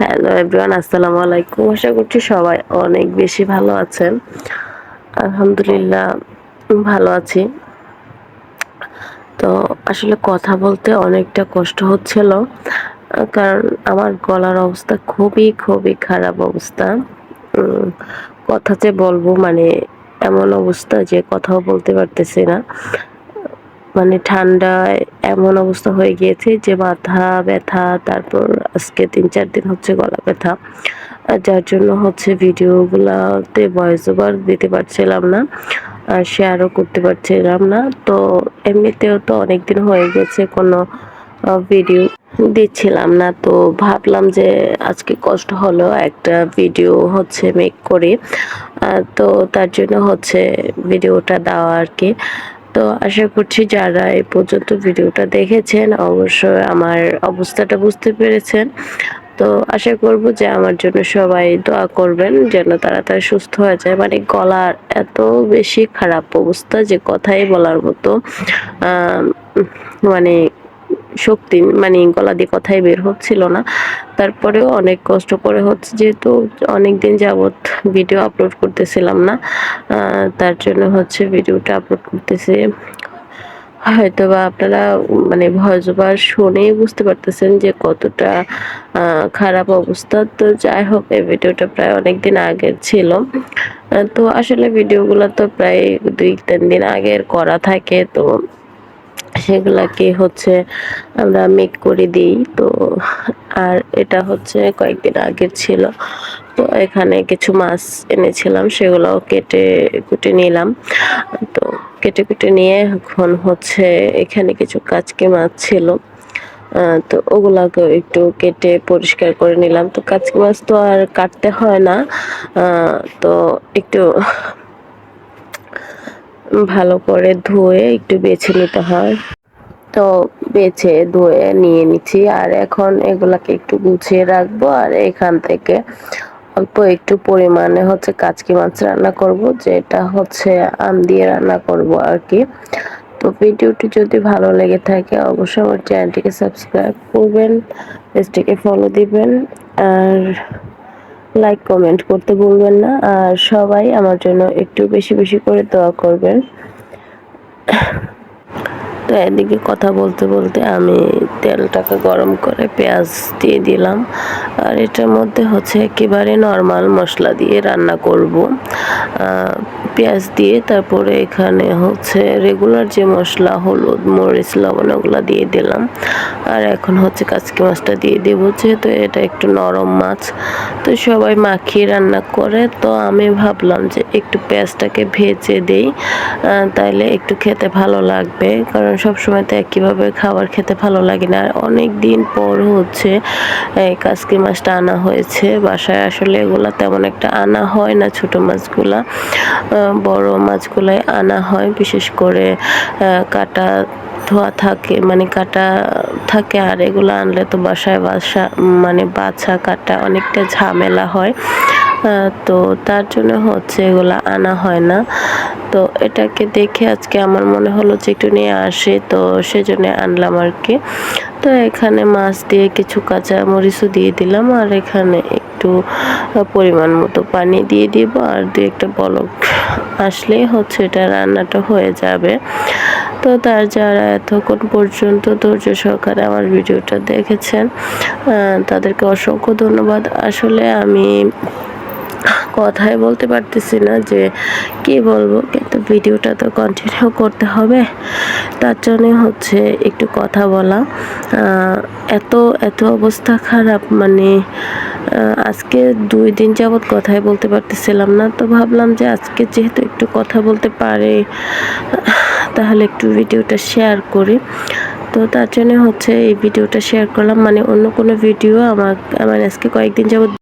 Hello everyone আসসালামু আলাইকুম। আশা করছি সবাই অনেক বেশি ভালো আছেন। আলহামদুলিল্লাহ, ভালো আছি। তো আসলে কথা বলতে অনেকটা কষ্ট হচ্ছিল, কারণ আমার গলার অবস্থা খুবই খুবই খারাপ অবস্থা। কথা যে বলব মানে এমন অবস্থা যে কথাও বলতে পারতেছি না। মানে ঠান্ডায় এমন অবস্থা হয়ে গিয়েছে যে মাথা ব্যথা, তারপর আজকে তিন চার দিন হচ্ছে গলা ব্যথা। যার জন্য হচ্ছে ভিডিওগুলোতে ভয়েস ওভার দিতে পারছিলাম না, আর শেয়ারও করতে পারছিলাম না। তো এমনিতেও তো অনেক দিন হয়ে গেছে কোনো ভিডিও দিচ্ছিলাম না। তো ভাবলাম যে আজকে কষ্ট হলো একটা ভিডিও হচ্ছে মেক করে। তো তার জন্য হচ্ছে ভিডিওটা দেওয়া আর কি। তো আশা করছি যারা এই পর্যন্ত ভিডিওটা দেখেছেন, অবশ্যই আমার অবস্থাটা বুঝতে পেরেছেন। তো আশা করব যে আমার জন্য সবাই দোয়া করবেন যেন তাড়াতাড়ি সুস্থ হয়ে যায়। মানে গলার এত বেশি খারাপ অবস্থা যে কথাই বলার মতো মানে শক্তি মানে গলা দিয়ে কথাই বের হচ্ছিল না। তারপরেও অনেক কষ্ট করে হচ্ছে যেহেতু অনেক দিন যাবৎ ভিডিও আপলোড করতেছিলাম না তার জন্য হচ্ছে ভিডিওটা আপলোড করতেছি। হয়তো বা আপনারা মানে ভয়েস ওভার শুনেই বুঝতে পারতেছেন যে কতটা খারাপ অবস্থা। তো যাই হোক, এই ভিডিওটা প্রায় অনেক দিন আগের ছিল। তো আসলে ভিডিওগুলো তো প্রায় দুই তিন দিন আগের করা থাকে, তো সেগুলাকে হচ্ছে আমরা মেক করে দিই। তো আর এটা হচ্ছে কয়েকদিন আগের ছিল। তো এখানে কিছু মাছ এনেছিলাম, সেগুলোও কেটে কুটে নিলাম। তো কেটে কুটে নিয়ে এখন হচ্ছে এখানে কিছু কাচকে মাছ ছিল। তো ওগুলাকে একটু কেটে পরিষ্কার করে নিলাম। তো কাচকি মাছ তো আর কাটতে হয় না। তো একটু ভালো করে ধুয়ে একটু বেছে নিতে হয়। তো বেছে ধুয়ে নিয়ে নিচ্ছি। আর এখন এগুলাকে একটু গুছিয়ে রাখব। আর এখান থেকে অল্প একটু পরিমাণে হচ্ছে কাচকি মাছ রান্না করব, যেটা হচ্ছে আম দিয়ে রান্না করব আর কি তো ভিডিওটি যদি ভালো লেগে থাকে, অবশ্যই আমার চ্যানেলটিকে সাবস্ক্রাইব করবেন, পেজটিকে ফলো দিবেন। আর লাইক কমেন্ট করতে ভুলবেন না। আর সবাই আমার জন্য একটু বেশি বেশি করে দোয়া করবেন। তো এদিকে কথা বলতে বলতে আমি তেলটাকে গরম করে পেঁয়াজ দিয়ে দিলাম। আর এটার মধ্যে হচ্ছে একেবারে নর্মাল মশলা দিয়ে রান্না করব। পেঁয়াজ দিয়ে তারপরে এখানে হচ্ছে রেগুলার যে মশলা, হলুদ, মরিচ, লবণ, ওগুলো দিয়ে দিলাম। আর এখন হচ্ছে কাচকি মাছটা দিয়ে দেব, যেহেতু এটা একটু নরম মাছ। তো সবাই মাখিয়ে রান্না করে, তো আমি ভাবলাম যে একটু পেঁয়াজটাকে ভেজে দেই। তাইলে একটু খেতে ভালো লাগবে, কারণ সব সময় তো একইভাবে খাবার খেতে ভালো লাগে না। আর অনেক দিন পর হচ্ছে কাসকি মাছটা আনা হয়েছে। বাসায় আসলে এগুলো তেমন একটা আনা হয় না ছোট মাছগুলা। বড় মাছগুলাই আনা হয়। বিশেষ করে কাটা ধোয়া থাকে মানে কাটা থাকে আর এগুলো আনলে তো বাসায় বাসা মানে বাছা কাটা অনেকটা ঝামেলা হয়। তো তার জন্য হচ্ছে এগুলো আনা হয় না। তো এটাকে দেখে আজকে আমার মনে হলো যে একটু নিয়ে আসে, তো সেজন্য আনলাম আর কি। তো এখানে মাছ দিয়ে কিছু কাঁচা মরিচও দিয়ে দিলাম আর এখানে একটু পরিমাণ মতো পানি দিয়ে দিব আর দু একটা বলক আসলেই হচ্ছে এটা রান্নাটা হয়ে যাবে। তো তার যারা এতক্ষণ পর্যন্ত ধৈর্য সহকারে আমার ভিডিওটা দেখেছেন তাদেরকে অসংখ্য ধন্যবাদ। আসলে আমি কথাই বলতে পারতেছি না যে কি বলব, কিন্তু ভিডিওটা তো কন্টিনিউ করতে হবে। তার জন্যে হচ্ছে একটু কথা বলা। এত এত অবস্থা খারাপ মানে আজকে দুই দিন যাবৎ কথাই বলতে পারতেছিলাম না। তো ভাবলাম যে আজকে যেহেতু একটু কথা বলতে পারে, তাহলে একটু ভিডিওটা শেয়ার করি। তো তার জন্য হচ্ছে এই ভিডিওটা শেয়ার করলাম। মানে অন্য কোনো ভিডিও আমার মানে আজকে কয়েকদিন যাবৎ